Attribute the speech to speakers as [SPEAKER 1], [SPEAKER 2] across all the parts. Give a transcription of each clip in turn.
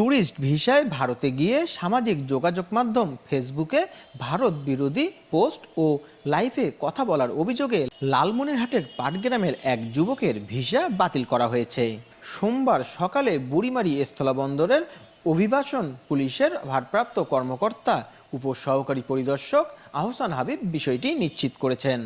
[SPEAKER 1] Tourist ভিসায় ভারতে গিয়ে সামাজিক যোগাযোগ মাধ্যম ফেসবুকে ভারত বিরোধী পোস্ট ও লাইভে কথা বলার অভিযোগে লালমনিরহাটের পাটগ্রামের এক যুবকের ভিসা বাতিল করা হয়েছে। সোমবার সকালে বুড়িমারি স্থলবন্দরের অভিবাসন পুলিশের ভারপ্রাপ্ত কর্মকর্তা, উপসহকারী পরিদর্শক আহসান হাবিব বিষয়টি নিশ্চিত করেছেন।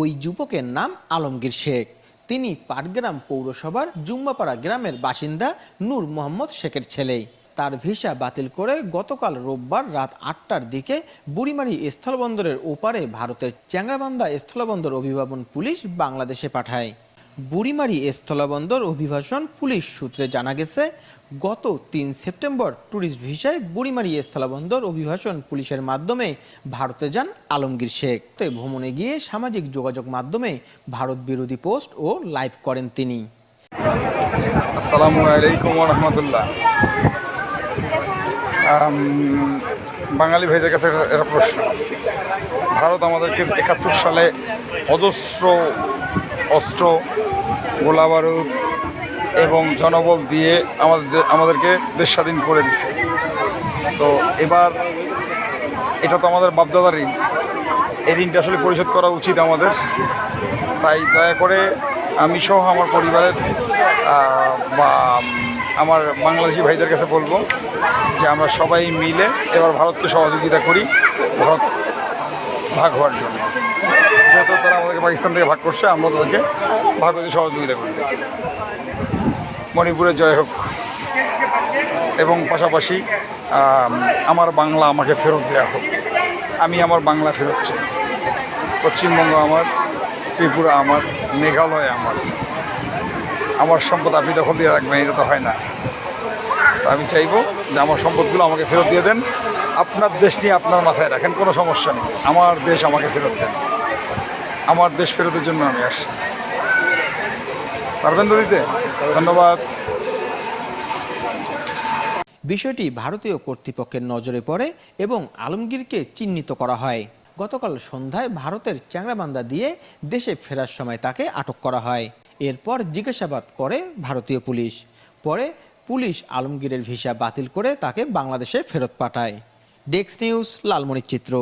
[SPEAKER 1] ওই যুবকের নাম আলমগীর শেখ। তিনি পাটগ্রাম পৌরসভার জুম্বাপাড়া গ্রামের বাসিন্দা নূর মোহাম্মদ শেখের ছেলে। তার ভিসা বাতিল করে গতকাল রোববার রাত আটটার দিকে বুড়িমারি স্থলবন্দরের ওপারে ভারতের চ্যাংরাবান্ধা স্থলবন্দর অভিভাবন পুলিশ বাংলাদেশে পাঠায়। বুড়িমারি স্থলবন্দর অভিবাসন পুলিশ সূত্রে জানা গেছে, গত তিন সেপ্টেম্বর ট্যুরিস্ট ভিসায় বুড়িমারি স্থলবন্দর অভিবাসন পুলিশের মাধ্যমে ভারতে যান আলমগীর শেখ। তো ভ্রমণে গিয়ে সামাজিক যোগাযোগ মাধ্যমে ভারত বিরোধী পোস্ট ও লাইভ করেন তিনি।
[SPEAKER 2] আসসালামু আলাইকুম রহমতুল্লাহ। বাঙালি ভাইদের কাছে একটা প্রশ্ন। ভারত আমাদেরকে একাত্তর সালে অজস্র অস্ত্র গোলা বারুদ এবং জনবল দিয়ে আমাদের আমাদেরকে দেশ স্বাধীন করে দিছে। তো এবার এটা তো আমাদের বাপদাদার ঋণ। এই ঋণটা আসলে পরিশোধ করা উচিত আমাদের। তাই দয়া করে আমি সহ আমার পরিবারের বা আমার বাংলাদেশি ভাইদের কাছে বলব যে আমরা সবাই মিলে এবার ভারতকে সহযোগিতা করি, ভারত ভাগ হওয়ার জন্য। যেহেতু তারা আমাদেরকে পাকিস্তান থেকে ভাগ করছে, আমরা তাদেরকে ভাগ হতে সহযোগিতা করি। মণিপুরের জয় হোক। এবং পাশাপাশি আমার বাংলা আমাকে ফেরত দেওয়া হোক। আমি আমার বাংলা ফেরত চাই। পশ্চিমবঙ্গ আমার, ত্রিপুরা আমার, মেঘালয় আমার। আমার সম্পদ আপনি দখল দিয়ে রাখবেন, এটা তো হয় না। আমি চাইব যে আমার সম্পদগুলো আমাকে ফেরত দিয়ে দেন। আপনার দেশ নিয়ে আপনার মাথায় রাখেন, কোনো সমস্যা নেই। আমার দেশ আমাকে ফেরত দেন। আমার দেশ ফেরতের জন্য আমি আসছি। পারবেন তো দিতে? ধন্যবাদ।
[SPEAKER 1] বিষয়টি ভারতীয় কর্তৃপক্ষের নজরে পড়ে এবং আলমগীরকে চিহ্নিত করা হয়। গতকাল সন্ধ্যায় ভারতের চ্যাংরাবান্ধা দিয়ে দেশে ফেরার সময় তাকে আটক করা হয়। এরপর জিজ্ঞাসাবাদ করে ভারতীয় পুলিশ। পরে পুলিশ আলমগীরের ভিসা বাতিল করে তাকে বাংলাদেশে ফেরত পাঠায়। ডেক্স নিউজ লালমনির চিত্র